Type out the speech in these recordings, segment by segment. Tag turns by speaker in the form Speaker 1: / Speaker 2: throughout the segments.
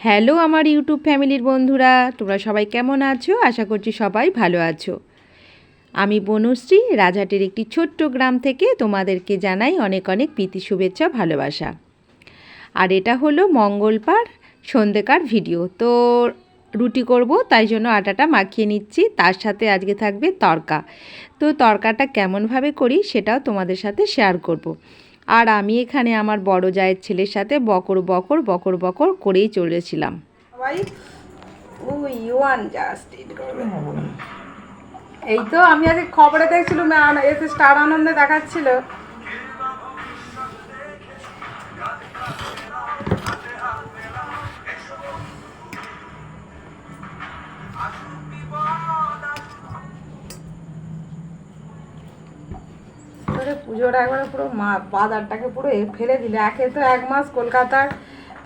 Speaker 1: Hello আমার YouTube ফ্যামিলির বন্ধুরা, তোমরা সবাই কেমন আছো? আশা করছি সবাই ভালো আছো। আমি বনুশ্রী, রাজহাটের একটি ছোট্ট গ্রাম থেকে তোমাদেরকে জানাই অনেক অনেক প্রীতি, শুভেচ্ছা, ভালোবাসা। আর এটা হলো মঙ্গলবার সন্ধেকার ভিডিও। তো রুটি করব, তাই জন্য আটাটা মাখিয়ে নিচ্ছি। তার সাথে আজকে থাকবে তরকা। তো তরকাটা কেমনভাবে করি সেটাও তোমাদের সাথে শেয়ার করব। আর আমি এখানে আমার বড় জায়ের ছেলের সাথে বকর বকর বকর বকর করেই চলেছিলাম।
Speaker 2: জাস্ট এই তো আমি আজকে খবরে দেখছিলাম আন- এতে স্টার আনন্দে দেখাচ্ছিল। পুজোটা একবারে পুরো মা, বাজারটাকে পুরো ফেলে দিলে। একে তো এক মাস কলকাতার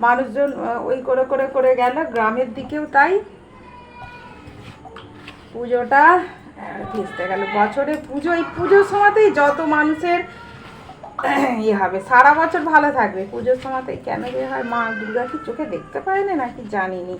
Speaker 2: মানুষজন ওই করে করে করে গেল। গ্রামের দিকেও তাই। পুজোটা ভেস্তে গেল। বছরে পুজো, এই পুজোর সময়তেই যত মানুষের ইয়ে হবে, সারা বছর ভালো থাকবে। পুজোর সময়তেই কেন যে হয়, মা দুর্গা কি চোখে দেখতে পায় না নাকি জানিনি।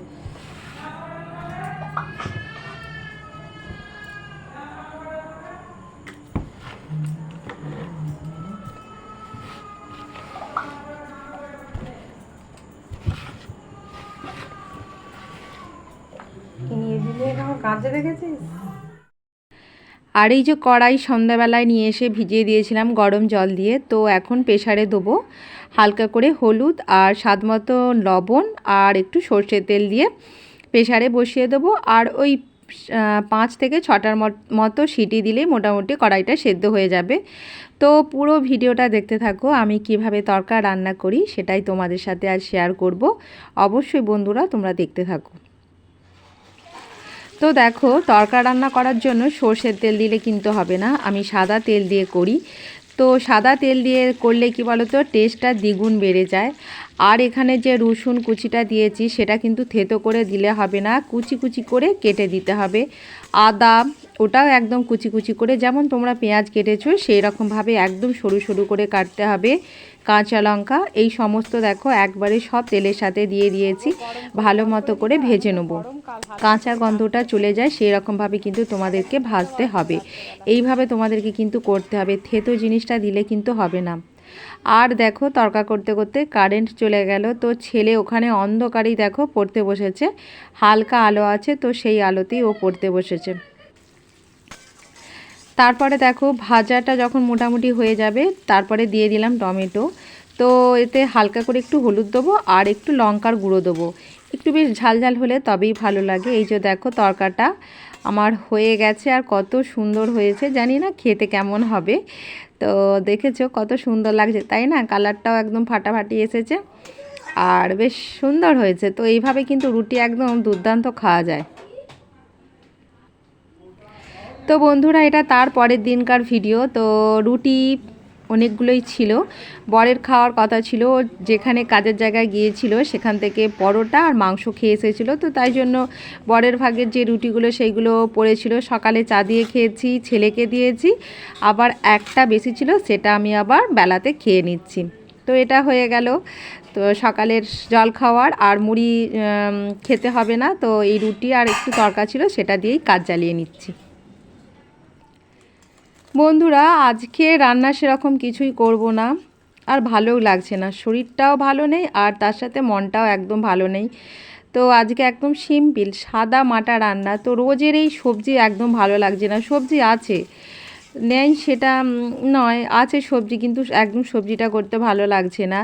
Speaker 2: দেখেছিস?
Speaker 1: আর এই যে কড়াই সন্ধ্যাবেলায় নিয়ে এসে ভিজিয়ে দিয়েছিলাম গরম জল দিয়ে, তো এখন প্রেশারে দেবো হালকা করে হলুদ আর স্বাদ মতো লবণ আর একটু সর্ষের তেল দিয়ে প্রেশারে বসিয়ে দেবো। আর ওই পাঁচ থেকে ছটার মত- সিটি দিলেই মোটামুটি কড়াইটা সেদ্ধ হয়ে যাবে। তো পুরো ভিডিওটা দেখতে থাকো, আমি কীভাবে তরকা রান্না করি সেটাই তোমাদের সাথে আজ শেয়ার করব। অবশ্যই বন্ধুরা, তোমরা দেখতে থাকো। তো দেখো তরকা রান্না করার জন্য সর্ষের তেল দিলে কিন্তু হবে না। আমি সাদা তেল দিয়ে করি। তো সাদা তেল দিয়ে করলে কি বলো তো টেস্টটা দ্বিগুণ বেড়ে যায়। আর এখানে যে রসুন কুচিটা দিয়েছি, সেটা কিন্তু থেতো করে দিলে হবে না। কুচি কুচি করে কেটে দিতে হবে। আদা, ওটাও একদম কুচি কুচি করে, যেমন তোমরা পেঁয়াজ কেটেছো সেই রকমভাবে একদম সরু সরু করে কাটতে হবে। কাঁচা লঙ্কা, এই সমস্ত দেখো, একবারে সব তেলের সাথে দিয়ে দিয়েছি। ভালো মতো করে ভেজে নেব। কাঁচা গন্ধটা চলে যায় সেই রকমভাবে কিন্তু তোমাদেরকে ভাজতে হবে। এইভাবে তোমাদেরকে কিন্তু করতে হবে। থেতো জিনিসটা দিলে কিন্তু হবে না। আর দেখো তর্কা করতে করতে কারেন্ট চলে গেল। তো ছেলে ওখানে অন্ধকারেই দেখো পড়তে বসেছে। হালকা আলো আছে, তো সেই আলোতেই ও পড়তে বসেছে। তারপরে দেখো ভাজাটা যখন মোটামুটি হয়ে যাবে, তারপরে দিয়ে দিলাম টমেটো। তো এতে হালকা করে একটু হলুদ দেবো আর একটু লঙ্কার গুঁড়ো দেবো। একটু বেশ ঝাল ঝাল হলে তবেই ভালো লাগে। এই যে দেখো তরকাটা আমার হয়ে গেছে আর কত সুন্দর হয়েছে। জানি না খেতে কেমন হবে। তো দেখেছ কত সুন্দর লাগছে, তাই না? কালারটাও একদম ফাটাফাটি এসেছে আর বেশ সুন্দর হয়েছে। তো এইভাবে কিন্তু রুটি একদম দুর্দান্ত খাওয়া যায়। তো বন্ধুরা, এটা তার পরের দিনকার ভিডিও। তো রুটি অনেকগুলোই ছিল। বরের খাওয়ার কথা ছিল, যেখানে কাজের জায়গায় গিয়েছিল সেখান থেকে পরোটা আর মাংস খেয়ে এসেছিল। তো তাই জন্য বরের ভাগের যে রুটিগুলো সেইগুলো পড়েছিল। সকালে চা দিয়ে খেয়েছি, ছেলেকে দিয়েছি, আবার একটা বেশি ছিল সেটা আমি আবার বেলাতে খেয়ে নিচ্ছি। তো এটা হয়ে গেল। তো সকালের জল খাওয়ার আর মুড়ি খেতে হবে না। তো এই রুটি আর একটু তরকা ছিল সেটা দিয়েই কাজ চালিয়ে নিচ্ছি। বন্ধুরা, আজকে রান্না সেরকম কিছুই করব না। আর ভালোও লাগছে না। শরীরটাও ভালো নেই, আর তার সাথে মনটাও একদম ভালো নেই। তো আজকে একদম সিম্পল, সাদা মাটা রান্না। তো রোজের এই সবজি একদম ভালো লাগছে না। সবজি আছে, নেই সেটা নয়, আছে সবজি, কিন্তু একদম সবজিটা করতে ভালো লাগছে না।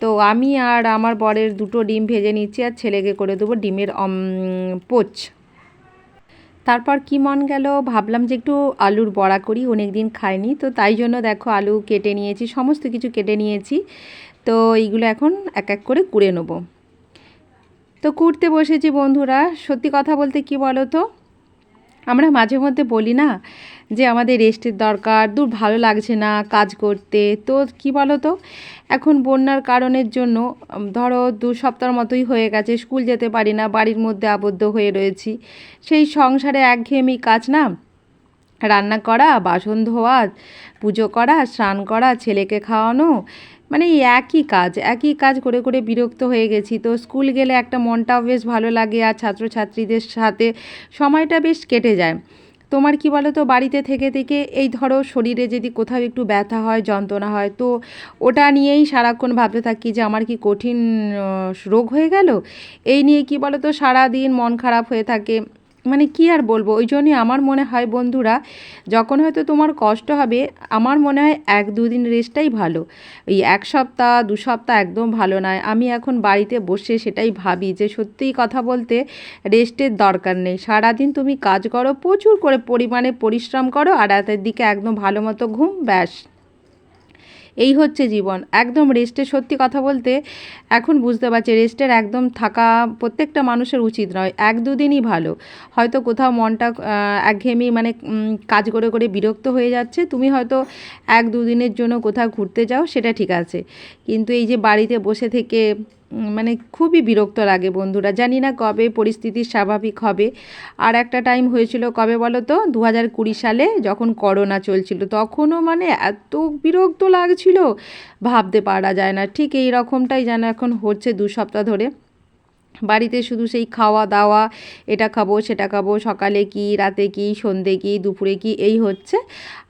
Speaker 1: তো আমি আর আমার বরের দুটো ডিম ভেজে নিচ্ছি, আর ছেলেকে করে দেবো ডিমের পোচ। তারপর কি মন গেল? ভাবলাম যে একটু আলুর বড়া করি, অনেক দিন খাইনি। তো তাই জন্য দেখো আলু কেটে নিয়েছি, সমস্ত কিছু কেটে নিয়েছি। তো এইগুলো এখন এক এক করে কুড়ে নেব। তো কুড়তে বসেছি বন্ধুরা, সত্যি কথা বলতে কি বলো তো আমরা মাঝে মধ্যে বলি না যে আমাদের রেস্টের দরকার, দূর ভালো লাগছে না কাজ করতে। তো কি বলো তো এখন বন্যার কারণের জন্য ধরো দু সপ্তাহ মতোই হয়ে গেছে, স্কুল যেতে পারি না, বাড়ির মধ্যে আবদ্ধ হয়ে রয়েছি। সেই সংসারে একঘেয়েমি কাজ না? রান্না করা, বাসন ধোয়া, পুজো করা, স্নান করা, ছেলেকে খাওয়ানো মানে একই কাজ একই কাজ করে করে বিরক্ত হয়ে গেছি। তো স্কুল গেলে একটা মনটাও বেশ ভালো লাগে আর ছাত্রছাত্রীদের সাথে সময়টা বেশ কেটে যায়। তোমার কি বলো তো বাড়িতে থেকে থেকে এই ধরো শরীরে যদি কোথাও একটু ব্যথা হয়, যন্ত্রণা হয়, তো ওটা নিয়েই সারাক্ষণ ভাবতে থাকি যে আমার কি কঠিন রোগ হয়ে গেল? এই নিয়ে কি বলো তো সারাদিন মন খারাপ হয়ে থাকে। মানে কি আর বলব? ওই জন্যই আমার মনে হয় বন্ধুরা, যখন হয়তো তোমার কষ্ট হবে, আমার মনে হয় এক দুদিন রেস্টটাই ভালো। এই এক সপ্তাহ, দু সপ্তাহ একদম ভালো নয়। আমি এখন বাড়িতে বসে সেটাই ভাবি যে সত্যিই কথা বলতে রেস্টের দরকার নেই। সারাদিন তুমি কাজ করো, প্রচুর করে পরিমাণে পরিশ্রম করো আর রাতের দিকে একদম ভালো মতো ঘুম, ব্যাস। এই হচ্ছে জীবন। একদম রেস্টে সত্যি কথা বলতে এখন বুঝতে পারছি রেস্টের একদম থাকা প্রত্যেকটা মানুষের উচিত নয়, এক দুদিনই ভালো। হয়তো কোথাও মনটা একঘেয়েমি মানে কাজ করে করে বিরক্ত হয়ে যাচ্ছে, তুমি হয়তো এক দুদিনের জন্য কোথাও ঘুরতে যাও, সেটা ঠিক আছে। কিন্তু এই যে বাড়িতে বসে থেকে মানে খুবই বিরক্ত লাগে বন্ধুরা। জানি না কবে পরিস্থিতি স্বাভাবিক হবে। আর একটা টাইম হয়েছিল কবে বলো তো দু হাজার কুড়ি সালে যখন করোনা চলছিল, তখনও মানে এত বিরক্ত লাগছিল। ভাবতে পারা যায় না। ঠিক এই রকমটাই যেন এখন হচ্ছে দু সপ্তাহ ধরে। বাড়িতে শুধু সেই খাওয়া দাওয়া, এটা খাব, সেটা খাব, সকালে কি, রাতে কি, সন্ধে কি, দুপুরে কি, এই হচ্ছে।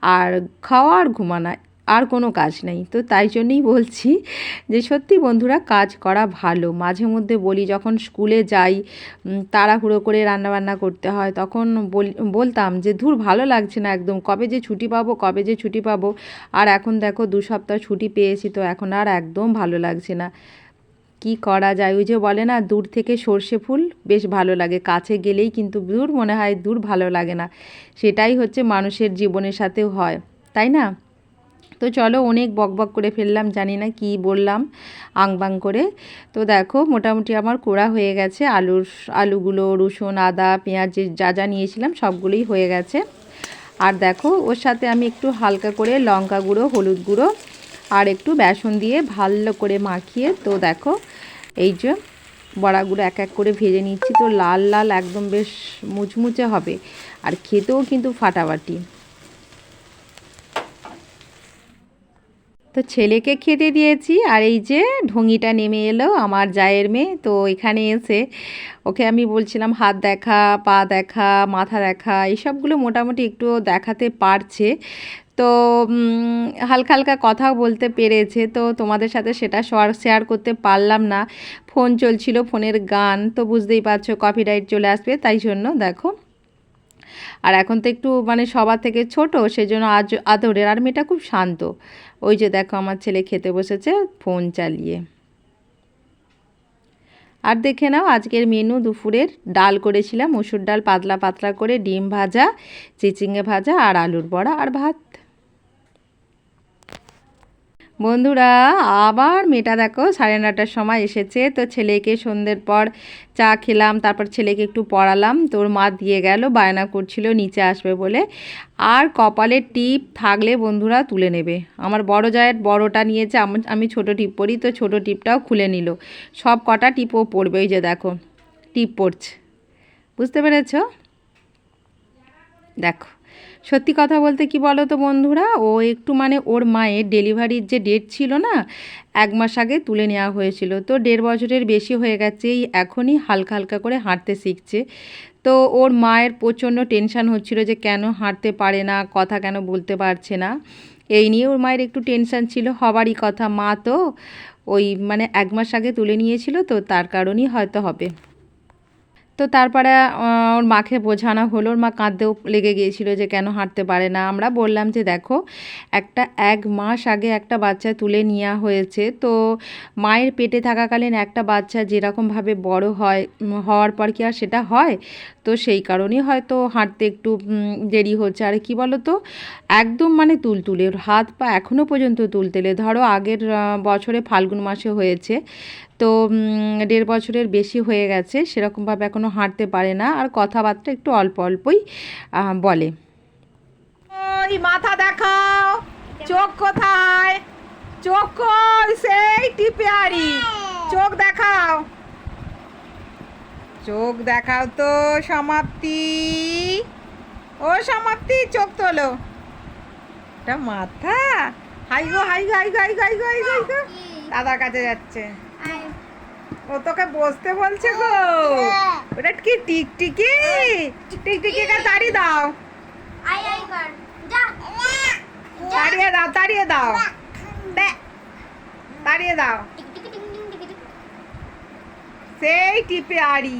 Speaker 1: আর খাওয়া আর ঘুমানো। আর কোনো কাজ নেই। তো তাই জন্যই বলছি যে সত্যি বন্ধুরা কাজ করা ভালো। মাঝে মধ্যে বলি যখন স্কুলে যাই তাড়াহুড়ো করে রান্নাবান্না করতে হয়, তখন বলতাম যে, ধুর, ভালো লাগছে না একদম। কবে যে ছুটি পাবো, কবে যে ছুটি পাবো। আর এখন দেখো দু সপ্তাহ ছুটি পেয়েছি, তো এখন আর একদম ভালো লাগছে না। কি করা যায়? ওই যে বলে না, দূর থেকে সর্ষে ফুল, বেশ ভালো লাগে। কাছে গেলেই কিন্তু দূর মনে হয়, দূর ভালো লাগে না। সেটাই হচ্ছে মানুষের জীবনের সাথেও হয়। তাই না? তো চলো অনেক বকবক করে ফেললাম, জানি না কি বললাম আংবাং করে। তো দেখো, মোটামুটি আমার কোড়া হয়ে গেছে, আলুর আলুগুলো, রসুন, আদা, পেঁয়াজ যে যা যা নিয়েছিলাম সবগুলোই হয়ে গেছে। আর দেখো, ওর সাথে আমি একটু হালকা করে লঙ্কা গুঁড়ো, হলুদ গুঁড়ো আর একটু বেসন দিয়ে ভালো করে মাখিয়ে, তো দেখো, এই যে বড়াগুলো এক এক করে ভেজে নিচ্ছি, তো লাল লাল একদম বেশ মুচমুচে হবে। আর খেতেও কিন্তু ফাটাফাটি। তো ছেলেকে খেতে দিয়েছি আর এই যে ঢঙিটা নেমে এলো আমার জায়ের মেয়ে। তো এখানে এসে ওকে আমি বলছিলাম, হাত দেখা, পা দেখা, মাথা দেখা এইসবগুলো মোটামুটি একটু দেখাতে পারছে। তো হালকা হালকা কথাও বলতে পেরেছে। তো তোমাদের সাথে সেটা শেয়ার করতে পারলাম না। ফোন চলছিল ফোনের গান, তো বুঝতেই পারছ কপিরাইট চলে আসবে, তাই জন্য দেখো। আর এখন তো একটু মানে সবার থেকে ছোট, সেজন্য আজ আদরের আর মেয়েটা খুব শান্ত। ওই যে দেখো আমার ছেলে খেতে বসেছে, ফোন চালিয়ে। আর দেখে নাও, আজকের মেনু দুপুরের ডাল করেছিলাম, মসুর ডাল পাতলা পাতলা করে, ডিম ভাজা চিচিঙে ভাজা আর আলুর বড়া আর ভাত। বন্ধুরা, আবার মেয়েটা দেখো, সাড়ে নটার সময় এসেছে। তো ছেলেকে সন্ধ্যের পর চা খেলাম, তারপর ছেলেকে একটু পড়ালাম। তোর মা দিয়ে গেল, বায়না করছিল, নিচে আসবে বলে। আর কপালে টিপ থাকলে বন্ধুরা তুলে নেবে। আমার বড় জায়ের বড়টা নিয়েছে, আমি ছোট টিপ পরি, তো ছোট টিপটাও খুলে নিল। সব কটা টিপও পড়বে, ওই যে দেখো, টিপ পড়ছে। বুঝতে পেরেছ? দেখো। সত্যি কথা বলতে কি বলো তো বন্ধুরা? ও একটু মানে ওর মায়ের ডেলিভারির যে ডেট ছিল না, এক মাস আগে তুলে নেওয়া হয়েছিল। তো দেড় বছরের বেশি হয়ে গেছে, এই এখনই হালকা হালকা করে হাঁটতে শিখছে। তো ওর মায়ের প্রচণ্ড টেনশান হচ্ছিল যে কেন হাঁটতে পারে না, কথা কেন বলতে পারছে না। এই নিয়ে ওর মায়ের একটু টেনশান ছিল, হবারই কথা। মা তো ওই মানে এক মাস আগে তুলে নিয়েছিল, তো তার কারণেই হয়তো হবে। তো তারপরে ওর মাকে বোঝানো হলো। ওর মা কাঁদতেও লেগে গিয়েছিল যে কেন হাঁটতে পারে না। আমরা বললাম যে, দেখো, একটা এক মাস আগে একটা বাচ্চা তুলে নেওয়া হয়েছে। তো মায়ের পেটে থাকাকালীন একটা বাচ্চা যেরকমভাবে বড় হয় হওয়ার পর কি আর সেটা হয়? তো সেই কারণেই হয়তো হাঁটতে একটু দেরি হচ্ছে। আর কি বলো তো একদম মানে তুলতুলে। ওর হাত পা এখনও পর্যন্ত তুলতেলে ধরো আগের বছরে ফাল্গুন মাসে হয়েছে। তো দেড় বছরের বেশি হয়ে গেছে সেরকমভাবে এখনও হাঁটতে পারে না। আর কথাবার্তা একটু অল্প অল্পই বলে।
Speaker 2: ওই মাথা দেখাও চোখ কোথায়? চোখ সেই টিপিয়ারি। চোখ দেখাও। চোখ দেখাও তো সমাপ্তি। ও সমাপ্তি চোখ তোলো। এটা মাথা? হাই গো হাই গো হাই গো হাই গো হাই গো, হাই গো। দাদার কাছে যাচ্ছে। ও তোকে বসতে বলছে গো। ওটা কি টিকটিকি? টিকটিকি কে তাড়ি দাও।
Speaker 3: আই আই কর। যা।
Speaker 2: তাড়িয়ে দাও তাড়িয়ে দাও। তাড়িয়ে দাও। সেই টিপে আড়ি।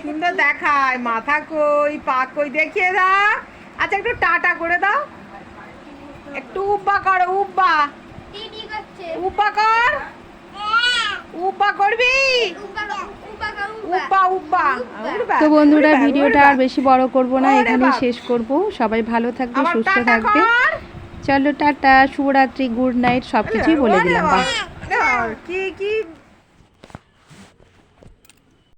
Speaker 2: সুন্দর দেখায়। মাথা কই পা কই দেখিয়ে দাও। আচ্ছা একটু টাটা করে দাও। একটু উব্বা করো উব্বা। উব্বা কর। উব্বা করবি?
Speaker 1: তো বন্ধুরা ভিডিওটা আর বেশি বড় করব না
Speaker 2: এখানে
Speaker 1: এখানেই শেষ করব। সবাই ভালো থাকবে সুস্থ থাকবে। চলো টাটা শুভরাত্রি গুড নাইট সব কিছুই বলে দিলাম
Speaker 2: কি কি